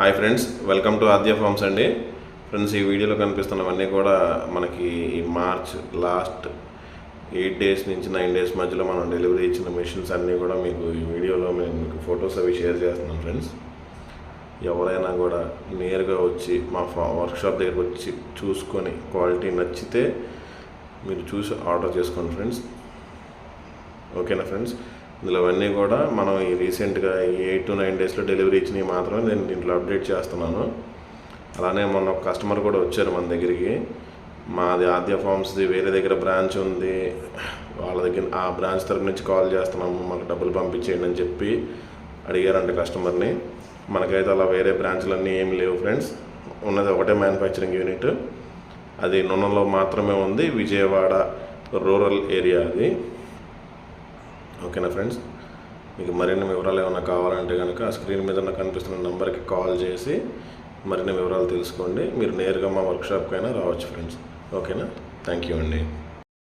Hi friends welcome to Aadya farms అండి. Friends ఈ వీడియోలో కనిపిస్తున్నవన్నీ కూడా మనకి ఈ మార్చ్ లాస్ట్ ఎయిట్ డేస్ నుంచి నైన్ డేస్ మధ్యలో మనం డెలివరీ ఇచ్చిన మెషిన్స్ అన్నీ కూడా మీకు ఈ వీడియోలో మేము మీకు ఫొటోస్ అవి షేర్ చేస్తున్నాం ఫ్రెండ్స్. ఎవరైనా కూడా నేరుగా వచ్చి మా ఫా వర్క్షాప్ దగ్గరకు వచ్చి చూసుకొని క్వాలిటీ నచ్చితే మీరు చూసి ఆర్డర్ చేసుకోండి ఫ్రెండ్స్. ఓకేనా ఫ్రెండ్స్? ఇందులో అవన్నీ కూడా మనం ఈ రీసెంట్గా ఎయిట్ టు నైన్ డేస్లో డెలివరీ ఇచ్చినవి మాత్రమే నేను దీంట్లో అప్డేట్ చేస్తున్నాను. అలానే మొన్న ఒక కస్టమర్ కూడా వచ్చారు మన దగ్గరికి. మాది ఆద్య ఫార్మ్స్ది వేరే దగ్గర బ్రాంచ్ ఉంది. వాళ్ళ దగ్గర ఆ బ్రాంచ్ తరపు నుంచి కాల్ చేస్తున్నాము మాకు డబ్బులు పంపించేయండి అని చెప్పి అడిగారంట కస్టమర్ని. మనకైతే అలా వేరే బ్రాంచ్లన్నీ ఏమి లేవు ఫ్రెండ్స్. ఉన్నది ఒకటే మ్యానుఫ్యాక్చరింగ్ యూనిట్. అది నున్నలో మాత్రమే ఉంది. విజయవాడ రూరల్ ఏరియా అది. ఓకేనా ఫ్రెండ్స్? మీకు మరిన్ని వివరాలు ఏమైనా కావాలంటే కనుక ఆ స్క్రీన్ మీద నాకు కనిపిస్తున్న నెంబర్కి కాల్ చేసి మరిన్ని వివరాలు తెలుసుకోండి. మీరు నేరుగా మా వర్క్షాప్కి అయినా రావచ్చు ఫ్రెండ్స్. ఓకేనా? థ్యాంక్ యూ అండి.